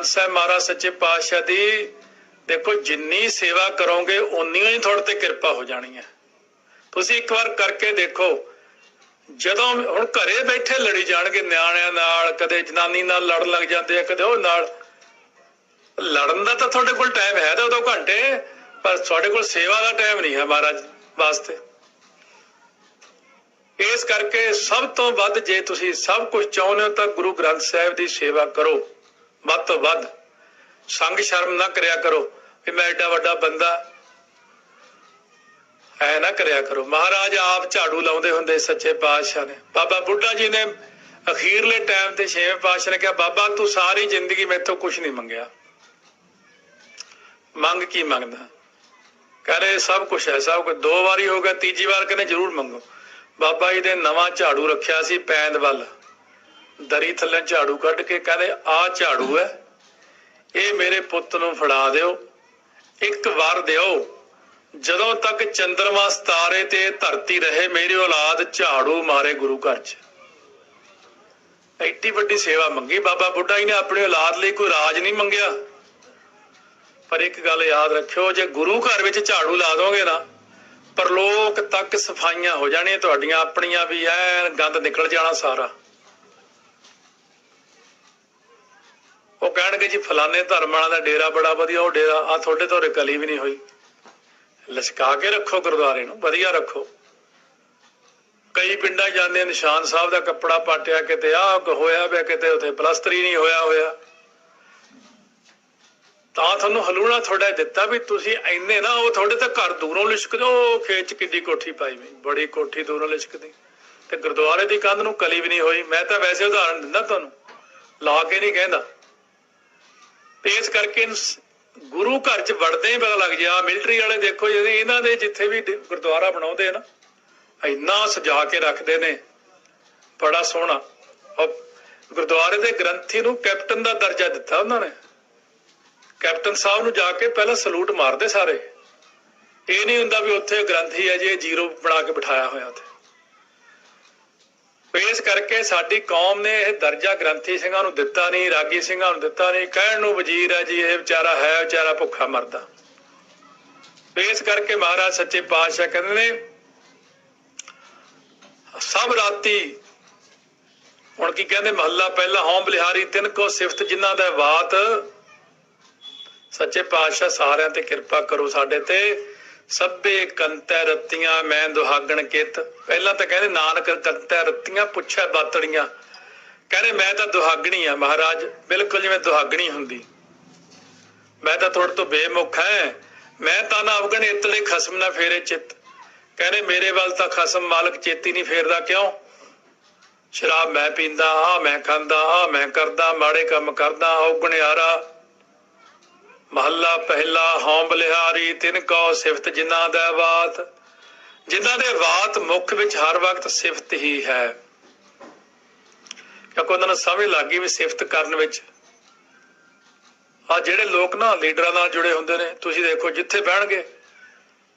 ਗ੍ਰੰਥ ਸਾਹਿਬ ਮਹਾਰਾਜ ਸੱਚੇ ਪਾਤਸ਼ਾਹ ਦੀ, ਦੇਖੋ ਜਿੰਨੀ ਸੇਵਾ ਕਰੋਗੇ ਉਨੀ ਹੀ ਤੁਹਾਡੇ ਤੇ ਕਿਰਪਾ ਹੋ ਜਾਣੀ ਹੈ। ਤੁਸੀਂ ਇੱਕ ਵਾਰ ਕਰਕੇ ਦੇਖੋ, ਜਦੋਂ ਹੁਣ ਘਰੇ ਬੈਠੇ ਲੜੀ ਜਾਣਗੇ ਨਿਆਣਿਆਂ ਨਾਲ, ਕਦੇ ਜਨਾਨੀ ਨਾਲ ਲੜਨ ਲੱਗ ਜਾਂਦੇ ਆ, ਕਦੇ ਉਹ ਨਾਲ। ਲੜਨ ਦਾ ਤਾਂ ਤੁਹਾਡੇ ਕੋਲ ਟਾਈਮ ਹੈ ਤਾਂ ਉਦੋਂ ਘੰਟੇ, ਪਰ ਤੁਹਾਡੇ ਕੋਲ ਸੇਵਾ ਦਾ ਟਾਈਮ ਨਹੀਂ ਹੈ ਮਹਾਰਾਜ ਵਾਸਤੇ। ਇਸ ਕਰਕੇ ਸਭ ਤੋਂ ਵੱਧ ਜੇ ਤੁਸੀਂ ਸਭ ਕੁਝ ਚਾਹੁੰਦੇ ਹੋ ਤਾਂ ਗੁਰੂ ਗ੍ਰੰਥ ਸਾਹਿਬ ਦੀ ਸੇਵਾ ਕਰੋ। ਵੱਧ ਤੋਂ ਵੱਧ ਸੰਗ ਸ਼ਰਮ ਨਾ ਕਰਿਆ ਕਰੋ ਵੀ ਮੈਂ ਐਡਾ ਵੱਡਾ ਬੰਦਾ ਐ ਨਾ ਕਰਿਆ ਕਰੋ। ਮਹਾਰਾਜ ਆਪ ਝਾੜੂ ਲਾਉਂਦੇ ਹੁੰਦੇ ਸੱਚੇ ਪਾਤਸ਼ਾਹ ਨੇ। ਬਾਬਾ ਬੁੱਢਾ ਜੀ ਨੇ ਅਖੀਰਲੇ ਟਾਈਮ ਤੇ ਛੇਵੇਂ ਪਾਤਸ਼ਾਹ ਨੇ ਕਿਹਾ, ਬਾਬਾ, ਤੂੰ ਸਾਰੀ ਜ਼ਿੰਦਗੀ ਮੈਥੋਂ ਕੁਝ ਨਹੀਂ ਮੰਗਿਆ। ਮੰਗ ਕੀ ਮੰਗਦਾ? ਕਹਿੰਦੇ, ਸਭ ਕੁਝ ਹੈ, ਸਭ ਕੁਝ ਦੋ ਵਾਰੀ ਹੋ ਗਿਆ, ਤੀਜੀ ਵਾਰ ਕਹਿੰਦੇ, ਜ਼ਰੂਰ ਮੰਗੋ। ਬਾਬਾ ਜੀ ਨੇ ਨਵਾਂ ਝਾੜੂ ਰੱਖਿਆ ਸੀ ਪੈਂਦ ਵੱਲ। ਦਰੀ ਥੱਲੇ ਝਾੜੂ ਕੱਢ ਕੇ ਕਹਿੰਦੇ ਆਹ ਝਾੜੂ ਹੈ, ਇਹ ਮੇਰੇ ਪੁੱਤ ਨੂੰ ਫੜਾ ਦਿਓ, ਇੱਕ ਵਾਰ ਦਿਓ। ਜਦੋਂ ਤੱਕ ਚੰਦਰਮਾ ਸਤਾਰੇ ਤੇ ਧਰਤੀ ਰਹੇ, ਮੇਰੀ ਔਲਾਦ ਝਾੜੂ ਮਾਰੇ ਗੁਰੂ ਘਰ 'ਚ। ਐਡੀ ਵੱਡੀ ਸੇਵਾ ਮੰਗੀ ਬਾਬਾ ਬੁੱਢਾ ਜੀ ਨੇ, ਆਪਣੀ ਔਲਾਦ ਲਈ ਕੋਈ ਰਾਜ ਨਹੀਂ ਮੰਗਿਆ। ਪਰ ਇੱਕ ਗੱਲ ਯਾਦ ਰੱਖਿਓ, ਜੇ ਗੁਰੂ ਘਰ ਵਿੱਚ ਝਾੜੂ ਲਾ ਦੋਗੇ ਨਾ, ਪਰਲੋਕ ਤੱਕ ਸਫਾਈਆਂ ਹੋ ਜਾਣੀਆਂ, ਤੁਹਾਡੀਆਂ ਆਪਣੀਆਂ ਵੀ ਐਨ ਗੰਦ ਨਿਕਲ ਜਾਣਾ ਸਾਰਾ। ਉਹ ਕਹਿਣਗੇ ਜੀ, ਫਲਾਣੇ ਧਰਮ ਵਾਲਾ ਦਾ ਡੇਰਾ ਬੜਾ ਵਧੀਆ, ਉਹ ਡੇਰਾ ਆ ਤੁਹਾਡੇ ਤੋਂ ਕਲੀ ਵੀ ਨਹੀਂ ਹੋਈ। ਲਸ਼ਕਾ ਕੇ ਰੱਖੋ ਗੁਰਦੁਆਰੇ ਨੂੰ, ਵਧੀਆ ਰੱਖੋ। ਕਈ ਪਿੰਡਾਂ ਜਾਂਦੇ ਨਿਸ਼ਾਨ ਸਾਹਿਬ ਦਾ ਕੱਪੜਾ ਪਾਟਿਆ, ਕਿਤੇ ਆ ਹੋਇਆ ਪਿਆ, ਕਿਤੇ ਉਥੇ ਪਲਸਤਰੀ ਨਹੀਂ ਹੋਇਆ ਹੋਇਆ। ਤਾਂ ਤੁਹਾਨੂੰ ਹਲੂਣਾ ਥੋੜਾ ਦਿੱਤਾ ਵੀ ਤੁਸੀਂ ਐਨੇ ਨਾ, ਉਹ ਤੁਹਾਡੇ ਤਾਂ ਘਰ ਦੂਰੋਂ ਲਿਸ਼ਕਦੇ, ਉਹ ਖੇਤ ਚ ਕਿੱਡੀ ਕੋਠੀ ਪਾਈ ਵੀ ਬੜੀ ਕੋਠੀ ਦੂਰੋਂ ਲਿਸ਼ਕਦੀ। ਤੇ ਗੁਰਦੁਆਰੇ ਦੀ ਕੰਧ ਨੂੰ ਕਲੀ ਵੀ ਨਹੀਂ ਹੋਈ, ਮੈਂ ਤਾਂ ਵੈਸੇ ਉਦਾਹਰਨ ਦਿੰਦਾ ਤੁਹਾਨੂੰ, ਲਾ ਕੇ ਨਹੀਂ ਕਹਿੰਦਾ। ਤੇ ਇਸ ਕਰਕੇ ਗੁਰੂ ਘਰ ਚ ਵੜਦੇ ਹੀ ਪਤਾ ਲੱਗ ਜਾ ਮਿਲਟਰੀ ਵਾਲੇ ਦੇਖੋ ਜਿਹੜੇ ਇਹਨਾਂ ਦੇ ਜਿੱਥੇ ਵੀ ਗੁਰਦੁਆਰਾ ਬਣਾਉਂਦੇ ਆ ਨਾ, ਇੰਨਾ ਸਜਾ ਕੇ ਰੱਖਦੇ ਨੇ, ਬੜਾ ਸੋਹਣਾ। ਗੁਰਦੁਆਰੇ ਦੇ ਗ੍ਰੰਥੀ ਨੂੰ ਕੈਪਟਨ ਦਾ ਦਰਜਾ ਦਿੱਤਾ ਉਹਨਾਂ ਨੇ। ਕੈਪਟਨ ਸਾਹਿਬ ਨੂੰ ਜਾ ਕੇ ਪਹਿਲਾਂ ਸਲੂਟ ਮਾਰਦੇ ਸਾਰੇ। ਇਹ ਨਹੀਂ ਹੁੰਦਾ ਵੀ ਉੱਥੇ ਗ੍ਰੰਥੀ ਹੈ ਜੀ, ਇਹ ਜ਼ੀਰੋ ਬਣਾ ਕੇ ਬਿਠਾਇਆ ਹੋਇਆ ਉੱਥੇ। ਇਸ ਕਰਕੇ ਸਾਡੀ ਕੌਮ ਨੇ ਇਹ ਦਰਜਾ ਗ੍ਰੰਥੀ ਸਿੰਘਾਂ ਨੂੰ ਦਿੱਤਾ ਨਹੀਂ, ਰਾਗੀ ਸਿੰਘਾਂ ਨੂੰ ਦਿੱਤਾ ਨਹੀਂ। ਕਹਿਣ ਨੂੰ ਵਜ਼ੀਰ ਹੈ ਜੀ, ਇਹ ਵਿਚਾਰਾ ਹੈ, ਵਿਚਾਰਾ ਭੁੱਖਾ ਮਰਦਾ। ਇਸ ਕਰਕੇ ਮਹਾਰਾਜ ਸੱਚੇ ਪਾਤਸ਼ਾਹ ਕਹਿੰਦੇ ਨੇ, ਸਭ ਰਾਤੀ, ਹੁਣ ਕੀ ਕਹਿੰਦੇ, ਮਹੱਲਾ ਪਹਿਲਾ ਹੋਮ ਬਲਿਹਾਰੀ ਤਿੰਨ ਕੋ ਸਿਫਤ ਜਿਨ੍ਹਾਂ ਦਾ ਬਾਤ, ਸੱਚੇ ਪਾਤਸ਼ਾਹ ਸਾਰਿਆਂ ਤੇ ਕਿਰਪਾ ਕਰੋ ਸਾਡੇ ਤੇ। ਸਭੇ ਕੰਤੈ ਰਤੀਆਂ, ਮੈਂ ਦੁਹਾਗਣ ਕਿਤ। ਪਹਿਲਾਂ ਤਾਂ ਕਹਿੰਦੇ, ਨਾਨਕ ਕੰਤੈ ਰਤੀਆਂ, ਪੁੱਛੈ ਬਾਤੜੀਆਂ। ਕਹਿੰਦੇ, ਮੈਂ ਤਾਂ ਦੁਹਾਗਣੀ ਆ ਮਹਾਰਾਜ, ਬਿਲਕੁਲ ਜਿਵੇਂ ਦੁਹਾਗਣੀ ਹੁੰਦੀ। ਮੈਂ ਤਾਂ ਤੁਹਾਡੇ ਤੋਂ ਬੇਮੁਖ ਹੈ ਮੈਂ ਤਾਂ ਨਾ ਅਵਗਣ ਇਤਲੇ ਖਸਮ ਨਾ ਫੇਰੇ ਚਿੱਤ। ਕਹਿੰਦੇ, ਮੇਰੇ ਵੱਲ ਤਾਂ ਖਸਮ ਮਾਲਕ ਚੇਤੀ ਨਹੀਂ ਫੇਰਦਾ ਕਿਉਂ? ਸ਼ਰਾਬ ਮੈਂ ਪੀਂਦਾ ਹਾਂ ਮੈਂ ਖਾਂਦਾ ਹਾਂ ਮੈਂ ਕਰਦਾ, ਮਾੜੇ ਕੰਮ ਕਰਦਾ ਔਗਣਿਆਰਾ ਮਹੱਲਾ ਪਹਿਲਾ, ਹਉ ਬਲਿਹਾਰੀ, ਤਿਨ ਕੋ ਸਿਫਤ ਜਿਨ੍ਹਾਂ ਦਾ ਬਾਤ। ਜਿਨ੍ਹਾਂ ਦੇ ਬਾਤ ਮੁਖ ਵਿੱਚ ਹਰ ਵਕਤ ਸਿਫਤ ਹੀ ਹੈ। ਕਿਉਂਕਿ ਉਹਨਾਂ ਨੂੰ ਸਮਝ ਲੱਗ ਵੀ ਸਿਫਤ ਕਰਨ ਵਿੱਚ। ਆ ਜਿਹੜੇ ਲੋਕ ਨਾ ਲੀਡਰਾਂ ਨਾਲ ਜੁੜੇ ਹੁੰਦੇ ਨੇ, ਤੁਸੀਂ ਦੇਖੋ ਜਿੱਥੇ ਬਹਿਣਗੇ,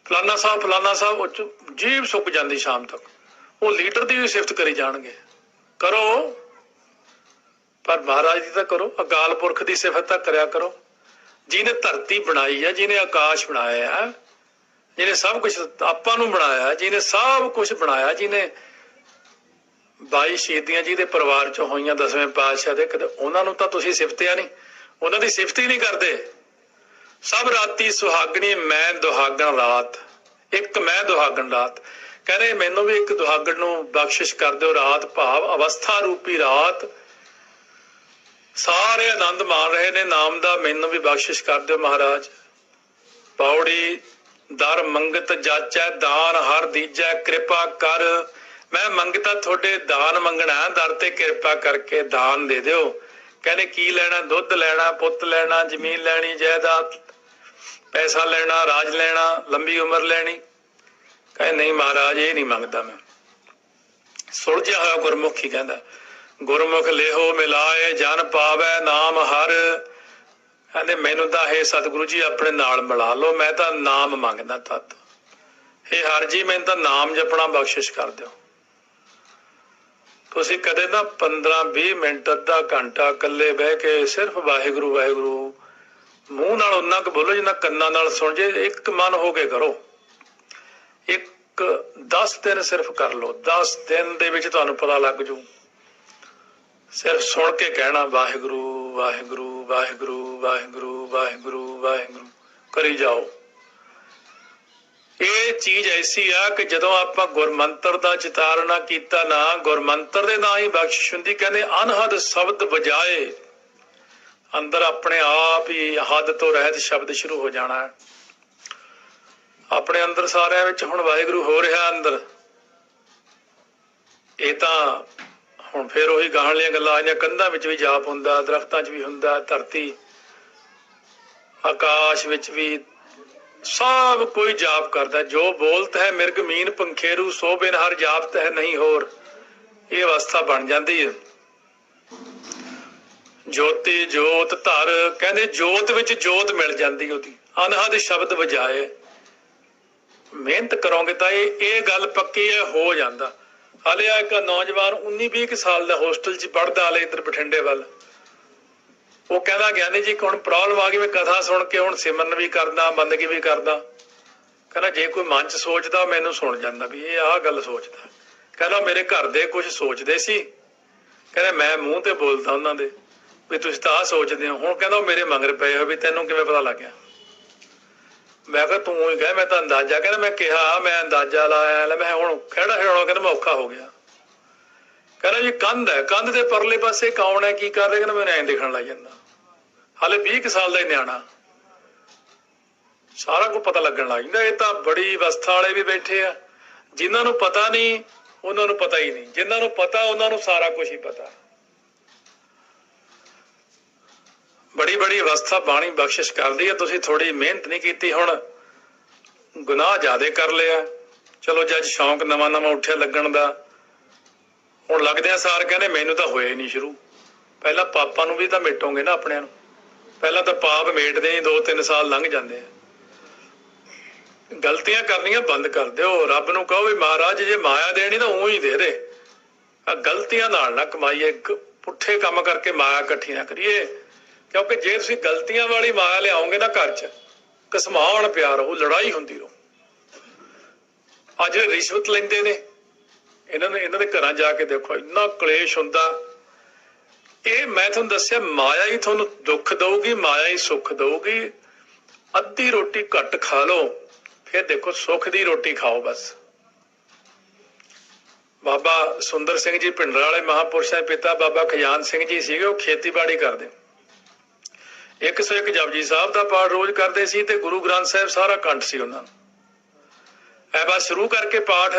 ਫਲਾਨਾ ਸਾਹਿਬ ਫਲਾਨਾ ਸਾਹਿਬ, ਉਹ 'ਚ ਸੁੱਕ ਜਾਂਦੀ ਸ਼ਾਮ ਤੱਕ। ਉਹ ਲੀਡਰ ਦੀ ਵੀ ਸਿਫਤ ਕਰੀ ਜਾਣਗੇ। ਕਰੋ। ਪਰ ਮਹਾਰਾਜ ਦੀ ਤਾਂ ਕਰੋ, ਅਕਾਲ ਪੁਰਖ ਦੀ ਸਿਫਤ ਤਾਂ ਕਰਿਆ ਕਰੋ। ਜਿਹਨੇ ਧਰਤੀ ਬਣਾਈ ਹੈ, ਜਿਹਨੇ ਆਕਾਸ਼ ਬਣਾਇਆ ਹੈ, ਜਿਹਨੇ ਸਭ ਕੁਝ ਆਪਾਂ ਨੂੰ ਬਣਾਇਆ ਜਿਹਨੇ ਸਭ ਕੁਝ ਬਣਾਇਆ ਜਿਹਨੇ 22 ਸ਼ਹੀਦੀਆਂ ਜਿਹਦੇ ਪਰਿਵਾਰ ਚੋਂ ਹੋਈਆਂ ਦਸਵੇਂ ਪਾਤਸ਼ਾਹ ਦੇ, ਕਦੇ ਉਹਨਾਂ ਨੂੰ ਤਾਂ ਤੁਸੀਂ ਸਿਫਤਿਆ ਨਹੀਂ, ਉਹਨਾਂ ਦੀ ਸਿਫਤ ਹੀ ਨਹੀਂ ਕਰਦੇ। ਸਭ ਰਾਤੀ ਸੁਹਾਗਣੀ ਮੈਂ ਦੁਹਾਗਣ ਰਾਤ, ਇੱਕ ਮੈਂ ਦੁਹਾਗਣ ਰਾਤ। ਕਹਿੰਦੇ, ਮੈਨੂੰ ਵੀ ਇੱਕ ਦੁਹਾਗਣ ਨੂੰ ਬਖਸ਼ਿਸ਼ ਕਰ ਦਿਓ, ਰਾਤ ਭਾਵ ਅਵਸਥਾ ਰੂਪੀ ਰਾਤ। ਸਾਰੇ ਆਨੰਦ ਮਾਣ ਰਹੇ ਨੇ। ਨਾਮ ਦਾ ਮੈਨੂੰ ਵੀ ਬਖਸ਼ਿਸ਼ ਕਰ ਦਿਓ ਮਹਾਰਾਜ। ਪੌੜੀ, ਦਰ ਮੰਗਤ ਜਾਚੈ, ਦਾਨ ਹਰ ਦੀਜੈ, ਕਿਰਪਾ ਕਰ। ਮੈਂ ਮੰਗਤਾ ਤੁਹਾਡੇ ਦਾਨ ਮੰਗਣਾ ਦਰ ਤੇ ਕਿਰਪਾ ਕਰਕੇ ਦਾਨ ਦੇ ਦਿਓ। ਕਹਿੰਦੇ, ਕੀ ਲੈਣਾ? ਦੁੱਧ ਲੈਣਾ, ਪੁੱਤ ਲੈਣਾ, ਜ਼ਮੀਨ ਲੈਣੀ, ਜਾਇਦਾਦ, ਪੈਸਾ ਲੈਣਾ, ਰਾਜ ਲੈਣਾ, ਲੰਬੀ ਉਮਰ ਲੈਣੀ। ਕਹਿੰਦੇ, ਨਹੀਂ ਮਹਾਰਾਜ, ਇਹ ਨਹੀਂ ਮੰਗਦਾ ਮੈਂ। ਸੁਲਝਿਆ ਹੋਇਆ ਗੁਰਮੁਖੀ ਕਹਿੰਦਾ। ਗੁਰਮੁਖ ਲੇਹੋ ਮਿਲਾਏ, ਜਨ ਪਾਵੈ ਨਾਮ ਹਰ। ਕਹਿੰਦੇ, ਮੈਨੂੰ ਤਾਂ ਇਹ ਸਤਿਗੁਰੂ ਜੀ ਆਪਣੇ ਨਾਲ ਮਿਲਾ ਲਓ, ਮੈਂ ਤਾਂ ਨਾਮ ਮੰਗਦਾ ਤਤ। ਇਹ ਹਰ ਜੀ, ਮੈਨੂੰ ਤਾਂ ਨਾਮ ਜਪਣਾ ਬਖਸ਼ਿਸ਼ ਕਰ ਦਿਓ। ਤੁਸੀਂ ਕਦੇ ਨਾ 15 20 ਮਿੰਟ ਅੱਧਾ ਘੰਟਾ ਇਕੱਲੇ ਬਹਿ ਕੇ ਸਿਰਫ ਵਾਹਿਗੁਰੂ ਵਾਹਿਗੁਰੂ, ਮੂੰਹ ਨਾਲ ਉਹਨਾਂ ਕੁ ਬੋਲੋ ਜਿੰਨਾ ਕੰਨਾਂ ਨਾਲ ਸੁਣ ਜੇ, ਇੱਕ ਮਨ ਹੋ ਕੇ ਕਰੋ। ਇੱਕ 10 ਦਿਨ ਸਿਰਫ ਕਰ ਲਓ 10 ਦਿਨ ਦੇ ਵਿੱਚ ਤੁਹਾਨੂੰ ਪਤਾ ਲੱਗ ਜੂ। ਸਿਰਫ ਸੁਣ ਕੇ ਕਹਿਣਾ, ਵਾਹਿਗੁਰੂ ਵਾਹਿਗੁਰੂ ਵਾਹਿਗੁਰੂ ਵਾਹਿਗੁਰੂ ਵਾਹਿਗੁਰੂ ਵਾਹਿਗੁਰੂ, ਕਰੀ ਜਾਓ। ਇਹ ਚੀਜ਼ ਐਸੀ ਆ ਕਿ ਜਦੋਂ ਆਪਾਂ ਗੁਰਮੰਤਰ ਦਾ ਚਿਤਾਰਨਾ ਕੀਤਾ ਨਾ, ਗੁਰਮੰਤਰ ਦੇ ਨਾਂ ਹੀ ਬਖਸ਼ਿਸ਼ ਹੁੰਦੀ, ਕਹਿੰਦੇ ਅਨਹਦ ਸ਼ਬਦ ਬਜਾਏ ਅੰਦਰ ਆਪਣੇ ਆਪ ਹੀ ਹੱਦ ਤੋਂ ਰਹਿਤ ਸ਼ਬਦ ਸ਼ੁਰੂ ਹੋ ਜਾਣਾ ਹੈ। ਆਪਣੇ ਅੰਦਰ ਸਾਰਿਆਂ ਵਿੱਚ ਹੁਣ ਵਾਹਿਗੁਰੂ ਹੋ ਰਿਹਾ ਅੰਦਰ। ਇਹ ਤਾਂ ਹੁਣ ਫੇਰ ਉਹੀ ਗਾਹਣ ਵਾਲੀਆਂ ਗੱਲਾਂ, ਆਈਆਂ ਕੰਧਾਂ ਵਿੱਚ ਵੀ ਜਾਪ ਹੁੰਦਾ, ਦਰਖਤਾਂ 'ਚ ਵੀ ਹੁੰਦਾ, ਧਰਤੀ, ਆਕਾਸ਼ ਵਿੱਚ ਵੀ ਸਭ ਕੋਈ ਜਾਪ ਕਰਦਾ। ਜੋ ਬੋਲਤ ਹੈ ਮਿਰਗ ਮੀਨ ਪੰਖੇਰੂ, ਸੋ ਬਿਨ ਹਰ ਜਾਪਤ ਹੈ ਨਹੀਂ ਹੋਰ। ਇਹ ਅਵਸਥਾ ਬਣ ਜਾਂਦੀ ਹੈ। ਜੋਤੀ ਜੋਤ ਧਰ, ਕਹਿੰਦੇ ਜੋਤ ਵਿੱਚ ਜੋਤ ਮਿਲ ਜਾਂਦੀ ਉਹਦੀ। ਅਨਹਦ ਸ਼ਬਦ ਵਜਾਏ। ਮਿਹਨਤ ਕਰੋਗੇ ਤਾਂ ਇਹ ਇਹ ਗੱਲ ਪੱਕੀ ਹੈ, ਹੋ ਜਾਂਦਾ। ਹਾਲੇ ਆ ਇੱਕ ਨੌਜਵਾਨ 19 20 ਸਾਲ ਦਾ ਹੋਸਟਲ 'ਚ ਪੜਦਾ ਹਾਲੇ ਇੱਧਰ ਬਠਿੰਡੇ ਵੱਲ। ਉਹ ਕਹਿੰਦਾ, ਗਿਆਨੀ ਜੀ ਹੁਣ ਪ੍ਰੋਬਲਮ ਆ ਗਈ, ਮੈਂ ਕਥਾ ਸੁਣ ਕੇ ਹੁਣ ਸਿਮਰਨ ਵੀ ਕਰਦਾ, ਬੰਦਗੀ ਵੀ ਕਰਦਾ। ਕਹਿੰਦਾ, ਜੇ ਕੋਈ ਮਨ 'ਚ ਸੋਚਦਾ ਮੈਨੂੰ ਸੁਣ ਜਾਂਦਾ ਵੀ, ਇਹ ਆਹ ਗੱਲ ਸੋਚਦਾ ਕਹਿੰਦਾ ਮੇਰੇ ਘਰ ਦੇ ਕੁਝ ਸੋਚਦੇ ਸੀ। ਕਹਿੰਦਾ, ਮੈਂ ਮੂੰਹ ਤੇ ਬੋਲਦਾ ਉਹਨਾਂ ਦੇ, ਵੀ ਤੁਸੀਂ ਤਾਂ ਆਹ ਸੋਚਦੇ ਹੋ। ਹੁਣ ਕਹਿੰਦਾ ਮੇਰੇ ਮੰਗਰ ਪਏ ਹੋ ਵੀ ਤੈਨੂੰ ਕਿਵੇਂ ਪਤਾ ਲੱਗ ਗਿਆ? ਮੈਂ ਕਿਹਾ ਤੂੰ ਹੀ ਕਹਿ, ਮੈਂ ਤਾਂ ਅੰਦਾਜ਼ਾ ਕਹਿੰਦਾ, ਮੈਂ ਕਿਹਾ, ਮੈਂ ਅੰਦਾਜ਼ਾ ਲਾਇਆ, ਲੈ ਮੈਂ ਹੁਣ ਖੜਾ ਖੜਾਉਣਾ ਕਹਿੰਦਾ ਮੈਂ ਔਖਾ ਹੋ ਗਿਆ। ਕਹਿੰਦਾ ਜੀ ਕੰਧ ਹੈ, ਕੰਧ ਦੇ ਪਰਲੇ ਪਾਸੇ ਕੌਣ ਹੈ, ਕੀ ਕਰ ਰਿਹਾ? ਕਹਿੰਦਾ ਮੈਨੂੰ ਐਂ ਦੇਖਣ ਲੱਗ ਜਾਂਦਾ। ਹਾਲੇ 20 ਸਾਲ ਦਾ ਹੀ ਨਿਆਣਾ। ਸਾਰਾ ਕੁਝ ਪਤਾ ਲੱਗਣ ਲੱਗ ਜਾਂਦਾ। ਇਹ ਤਾਂ ਬੜੀ ਅਵਸਥਾ ਵਾਲੇ ਵੀ ਬੈਠੇ ਆ। ਜਿਨ੍ਹਾਂ ਨੂੰ ਪਤਾ ਨਹੀਂ, ਉਹਨਾਂ ਨੂੰ ਪਤਾ ਹੀ ਨਹੀਂ। ਜਿਨ੍ਹਾਂ ਨੂੰ ਪਤਾ, ਉਹਨਾਂ ਨੂੰ ਸਾਰਾ ਕੁਝ ਹੀ ਪਤਾ। ਬੜੀ ਅਵਸਥਾ ਬਾਣੀ ਬਖਸ਼ਿਸ਼ ਕਰਦੀ ਹੈ, ਤੁਸੀਂ ਥੋੜੀ ਮਿਹਨਤ ਨਹੀਂ ਕੀਤੀ ਹੁਣ। ਗੁਨਾਹ ਜ਼ਿਆਦੇ ਕਰ ਲਿਆ। ਚਲੋ ਜੱਜ, ਸ਼ੌਂਕ ਨਵਾਂ ਨਵਾਂ ਉੱਠਿਆ ਲੱਗਣ ਦਾ। ਹੁਣ ਲੱਗਦੇ ਆ ਸਾਰ, ਕਹਿੰਦੇ ਮੈਨੂੰ ਤਾਂ ਹੋਇਆ ਹੀ ਨਹੀਂ ਸ਼ੁਰੂ। ਪਹਿਲਾਂ ਪਾਪਾਂ ਨੂੰ ਵੀ ਤਾਂ ਮਿਟੋਗੇ ਨਾ ਆਪਣਿਆਂ ਨੂੰ। ਪਹਿਲਾਂ ਤਾਂ ਪਾਪ ਮੇਟਦੇ ਹੀ 2-3 ਸਾਲ ਲੰਘ ਜਾਂਦੇ ਆ। ਗਲਤੀਆਂ ਕਰਨੀਆਂ ਬੰਦ ਕਰ ਦਿਓ। ਰੱਬ ਨੂੰ ਕਹੋ ਵੀ ਮਹਾਰਾਜ, ਜੇ ਮਾਇਆ ਦੇਣੀ ਤਾਂ ਉਹੀ ਦੇ ਦੇ। ਆ ਗਲਤੀਆਂ ਨਾਲ ਨਾ ਕਮਾਈਏ। ਗ- ਪੁੱਠੇ ਕੰਮ ਕਰਕੇ ਮਾਇਆ ਇਕੱਠੀ ਨਾ ਕਰੀਏ। ਕਿਉਂਕਿ ਜੇ ਤੁਸੀਂ ਗਲਤੀਆਂ ਵਾਲੀ ਮਾਇਆ ਲਿਆਓਗੇ ਨਾ ਘਰ 'ਚ, ਕਸਮਾਉਣ ਪਿਆਰ ਉਹ, ਲੜਾਈ ਹੁੰਦੀ ਰਹੂ ਅੱਜ ਰਿਸ਼ਵਤ ਲੈਂਦੇ ਨੇ। ਇਹਨਾਂ ਨੇ, ਇਹਨਾਂ ਦੇ ਘਰਾਂ ਜਾ ਕੇ ਦੇਖੋ, ਇੰਨਾ ਕਲੇਸ਼ ਹੁੰਦਾ। ਇਹ ਮੈਂ ਤੁਹਾਨੂੰ ਦੱਸਿਆ, ਮਾਇਆ ਹੀ ਤੁਹਾਨੂੰ ਦੁੱਖ ਦਊਗੀ, ਮਾਇਆ ਹੀ ਸੁੱਖ ਦਊਗੀ। ਅੱਧੀ ਰੋਟੀ ਘੱਟ ਖਾ ਲਓ, ਫਿਰ ਦੇਖੋ ਸੁੱਖ ਦੀ ਰੋਟੀ ਖਾਓ ਬਸ। ਬਾਬਾ ਸੁੰਦਰ ਸਿੰਘ ਜੀ ਪਿੰਡਰ ਵਾਲੇ ਮਹਾਪੁਰਸ਼ਾਂ ਦੇ ਪਿਤਾ ਬਾਬਾ ਖਜ਼ਾਨ ਸਿੰਘ ਜੀ ਸੀਗੇ, ਉਹ ਖੇਤੀਬਾੜੀ ਕਰਦੇ। 101 ਜਪਜੀ ਸਾਹਿਬ ਦਾ ਪਾਠ ਰੋਜ਼ ਕਰਦੇ ਸੀ ਤੇ ਗੁਰੂ ਗ੍ਰੰਥ ਸਾਹਿਬ ਸਾਰਾ ਕੰਠ ਸੀ ਉਹਨਾਂ ਨੂੰ। ਐ ਬਸ ਸ਼ੁਰੂ ਕਰਕੇ ਪਾਠ,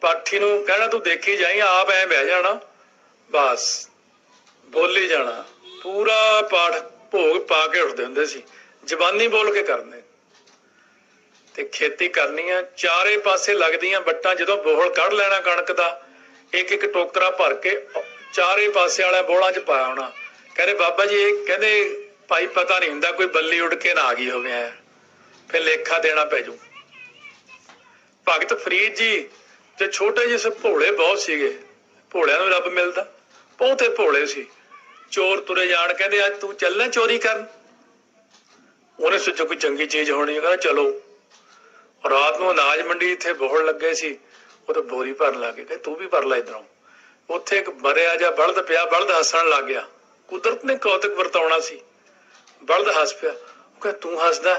ਪਾਠੀ ਨੂੰ ਕਹਿਣਾ ਤੂੰ ਦੇਖੀ ਜਾਈ, ਆਪ ਐ ਬਹਿ ਜਾਣਾ, ਬਸ ਬੋਲੀ ਜਾਣਾ। ਪੂਰਾ ਪਾਠ ਭੋਗ ਪਾ ਕੇ ਉੱਠਦੇ ਹੁੰਦੇ ਸੀ। ਜ਼ਬਾਨੀ ਬੋਲ ਕੇ ਕਰਨੇ। ਤੇ ਖੇਤੀ ਕਰਨੀ ਆ ਚਾਰੇ ਪਾਸੇ ਲੱਗਦੀਆਂ ਬੱਟਾਂ, ਜਦੋਂ ਬੋਹਲ ਕੱਢ ਲੈਣਾ ਕਣਕ ਦਾ, ਇੱਕ ਇੱਕ ਟੋਕਰਾ ਭਰ ਕੇ ਚਾਰੇ ਪਾਸੇ ਵਾਲਿਆਂ ਬੋਲਾਂ 'ਚ ਪਾਇਆ ਹੋਣਾ। ਕਹਿੰਦੇ ਬਾਬਾ ਜੀ, ਇਹ ਕਹਿੰਦੇ ਭਾਈ ਪਤਾ ਨਹੀਂ ਹੁੰਦਾ ਕੋਈ ਬੱਲੀ ਉੱਡ ਕੇ ਨਾ ਆ ਗਈ ਹੋਵੇ ਐ। ਫਿਰ ਲੇਖਾ ਦੇਣਾ ਪੈ ਜੂ। ਭਗਤ ਫਰੀਦ ਜੀ ਤੇ ਛੋਟੇ ਜਿਹੇ ਭੋਲੇ ਬਹੁਤ ਸੀਗੇ, ਭੋਲਿਆਂ ਨੂੰ ਰੱਬ ਮਿਲਦਾ। ਬਹੁਤੇ ਭੋਲੇ ਸੀ। ਚੋਰ ਤੁਰੇ ਜਾਣ ਕਹਿੰਦੇ, ਅੱਜ ਤੂੰ ਚੱਲਣਾ ਚੋਰੀ ਕਰਨ? ਉਹਨੇ ਸੋਚਿਆ ਕੋਈ ਚੰਗੀ ਚੀਜ਼ ਹੋਣੀ ਕਹਿੰਦਾ, ਚਲੋ। ਰਾਤ ਨੂੰ ਅਨਾਜ ਮੰਡੀ ਇੱਥੇ ਬੋਹੜ ਲੱਗੇ ਸੀ। ਉਹ ਤਾਂ ਬੋਰੀ ਭਰਨ ਲੱਗੇ ਕਿ ਤੂੰ ਵੀ ਭਰ ਲੈ ਇਧਰੋਂ। ਉੱਥੇ ਇੱਕ ਮਰਿਆ ਜਾਂ ਬਲਦ ਪਿਆ, ਬਲਦ ਹੱਸਣ ਲੱਗ ਗਿਆ। ਕੁਦਰਤ ਨੇ ਕੌਤਕ ਵਰਤਾਉਣਾ ਸੀ। ਬਲਦ ਹੱਸ ਪਿਆ। ਉਹ ਕਹਿੰਦਾ, ਤੂੰ ਹੱਸਦਾ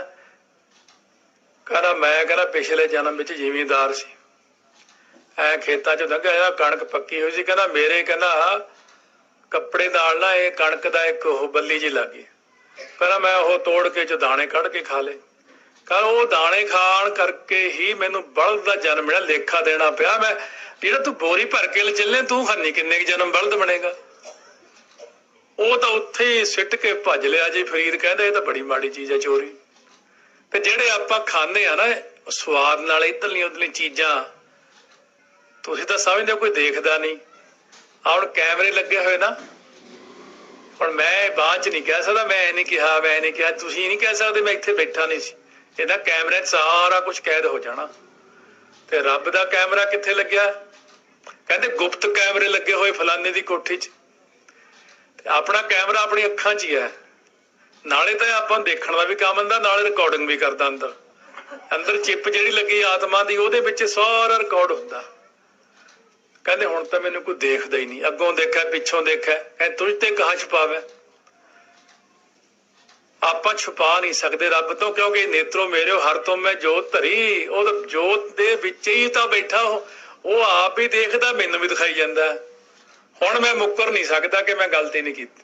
ਕਹਿੰਦਾ, ਮੈਂ ਕਹਿੰਦਾ, ਪਿਛਲੇ ਜਨਮ ਵਿੱਚ ਜ਼ਿਮੀਂਦਾਰ ਸੀ। ਐ ਖੇਤਾਂ 'ਚ ਲੰਘਿਆ ਕਣਕ ਪੱਕੀ ਹੋਈ ਸੀ। ਕਹਿੰਦਾ, ਮੇਰੇ ਕਹਿੰਦਾ, ਕੱਪੜੇ ਨਾਲ ਨਾ ਇਹ ਕਣਕ ਦਾ ਇੱਕ ਉਹ ਬੱਲੀ ਜੀ ਲੱਗੀ ਕਹਿੰਦਾ, ਮੈਂ ਉਹ ਤੋੜ ਕੇ ਚ ਦਾਣੇ ਕੱਢ ਕੇ ਖਾ ਲੇ ਕਹਿੰਦਾ, ਉਹ ਦਾਣੇ ਖਾਣ ਕਰਕੇ ਹੀ ਮੈਨੂੰ ਬਲਦ ਦਾ ਜਨਮ ਮਿਲਿਆ, ਲੇਖਾ ਦੇਣਾ ਪਿਆ ਮੈਂ। ਜਿਹੜਾ ਤੂੰ ਬੋਰੀ ਭਰ ਕੇ ਲੈ ਚੱਲੇ, ਤੂੰ ਹੰਨੀ ਕਿੰਨੇ ਕੁ ਜਨਮ ਬਲਦ ਬਣੇਗਾ? ਉਹ ਤਾਂ ਉੱਥੇ ਸਿੱਟ ਕੇ ਭੱਜ ਲਿਆ ਜੀ ਫਰੀਦ ਕਹਿੰਦਾ, ਇਹ ਤਾਂ ਬੜੀ ਮਾੜੀ ਚੀਜ਼ ਹੈ ਚੋਰੀ। ਤੇ ਜਿਹੜੇ ਆਪਾਂ ਖਾਂਦੇ ਆ ਨਾ ਸਵਾਦ ਨਾਲ ਇਧਰਲੀਆਂ ਉਧਰਲੀਆਂ ਚੀਜ਼ਾਂ, ਤੁਸੀਂ ਤਾਂ ਸਮਝਦੇ ਹੋ, ਕੋਈ ਦੇਖਦਾ ਨਹੀਂ। ਹੁਣ ਕੈਮਰੇ ਲੱਗੇ ਹੋਏ ਨਾ। ਹੁਣ ਮੈਂ ਬਾਅਦ ਚ ਨਹੀਂ ਕਹਿ ਸਕਦਾ, ਮੈਂ ਇਹ ਨਹੀਂ ਕਿਹਾ, ਮੈਂ ਇਹ ਨਹੀਂ ਕਿਹਾ, ਤੁਸੀਂ ਨਹੀਂ ਕਹਿ ਸਕਦੇ, ਮੈਂ ਇੱਥੇ ਬੈਠਾ ਨਹੀਂ ਸੀ। ਇਹਦਾ ਕੈਮਰੇ 'ਚ ਸਾਰਾ ਕੁਝ ਕੈਦ ਹੋ ਜਾਣਾ। ਤੇ ਰੱਬ ਦਾ ਕੈਮਰਾ ਕਿੱਥੇ ਲੱਗਿਆ? ਕਹਿੰਦੇ ਗੁਪਤ ਕੈਮਰੇ ਲੱਗੇ ਹੋਏ ਫਲਾਣੇ ਦੀ ਕੋਠੀ 'ਚ। ਆਪਣਾ ਕੈਮਰਾ ਆਪਣੀ ਅੱਖਾਂ 'ਚ ਹੀ ਹੈ। ਨਾਲੇ ਤਾਂ ਆਪਾਂ ਦੇਖਣ ਦਾ ਵੀ ਕੰਮ ਹੁੰਦਾ, ਨਾਲੇ ਰਿਕਾਰਡਿੰਗ ਵੀ ਕਰਦਾ ਅੰਦਰ ਅੰਦਰ ਚਿੱਪ ਜਿਹੜੀ ਲੱਗੀ ਆਤਮਾ ਦੀ, ਉਹਦੇ ਵਿੱਚ ਸਾਰਾ ਰਿਕਾਰਡ ਹੁੰਦਾ। ਕਹਿੰਦੇ ਹੁਣ ਤਾਂ ਮੈਨੂੰ ਕੋਈ ਦੇਖਦਾ ਹੀ ਨਹੀਂ। ਅੱਗੋਂ ਦੇਖਿਆ, ਪਿੱਛੋਂ ਦੇਖਿਆ ਕਹਿੰਦੇ ਤੁਝ ਤੇ ਕਹਾਂ ਛੁਪਾਵੇ ਆਪਾਂ ਛੁਪਾ ਨਹੀਂ ਸਕਦੇ ਰੱਬ ਤੋਂ, ਕਿਉਂਕਿ ਨੇਤਰੋ ਮੇਰੇ ਹਰ ਤੋਂ ਮੈਂ ਜੋਤ ਧਰੀ। ਉਹ ਜੋਤ ਦੇ ਵਿੱਚ ਹੀ ਤਾਂ ਬੈਠਾ ਉਹ ਆਪ ਹੀ ਦੇਖਦਾ, ਮੈਨੂੰ ਵੀ ਦਿਖਾਈ ਜਾਂਦਾ। ਹੁਣ ਮੈਂ ਮੁੱਕਰ ਨਹੀਂ ਸਕਦਾ ਕਿ ਮੈਂ ਗਲਤੀ ਨਹੀਂ ਕੀਤੀ।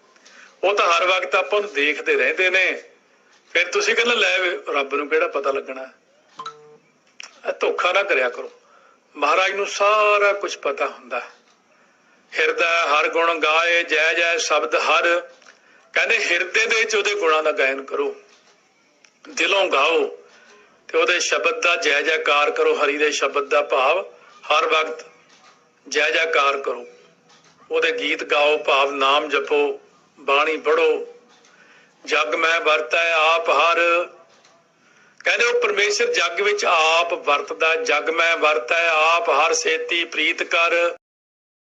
ਉਹ ਤਾਂ ਹਰ ਵਕਤ ਆਪਾਂ ਨੂੰ ਦੇਖਦੇ ਰਹਿੰਦੇ ਨੇ। ਫਿਰ ਤੁਸੀਂ ਕਹਿੰਦੇ, ਲੈ ਰੱਬ ਨੂੰ ਕਿਹੜਾ ਪਤਾ ਲੱਗਣਾ? ਇਹ ਧੋਖਾ ਨਾ ਕਰਿਆ ਕਰੋ। ਮਹਾਰਾਜ ਨੂੰ ਸਾਰਾ ਕੁਝ ਪਤਾ ਹੁੰਦਾ। ਹਿਰਦਾ ਹਰ ਗੁਣ ਗਾਏ, ਜੈ ਜੈ ਸ਼ਬਦ ਹਰ। ਕਹਿੰਦੇ, ਹਿਰਦੇ ਦੇ ਵਿੱਚ ਉਹਦੇ ਗੁਣਾਂ ਦਾ ਗਾਇਨ ਕਰੋ। ਦਿਲੋਂ ਗਾਓ ਤੇ ਉਹਦੇ ਸ਼ਬਦ ਦਾ ਜੈ ਜੈਕਾਰ ਕਰੋ। ਹਰੀ ਦੇ ਸ਼ਬਦ ਦਾ ਭਾਵ ਹਰ ਵਕਤ ਜੈ ਜੈਕਾਰ ਕਰੋ। ਉਹਦੇ ਗੀਤ ਗਾਓ, ਭਾਵ ਨਾਮ ਜਪੋ, ਬਾਣੀ ਪੜੋ ਜਗ ਮੈਂ ਵਰਤੈ ਆਪ ਹਰ। ਕਹਿੰਦੇ ਉਹ ਪਰਮੇਸ਼ਰ ਜੱਗ ਵਿੱਚ ਆਪ ਵਰਤਦਾ। ਜਗ ਮੈਂ ਵਰਤੈ ਆਪ ਹਰ, ਸੇਤੀ ਪ੍ਰੀਤ ਕਰ।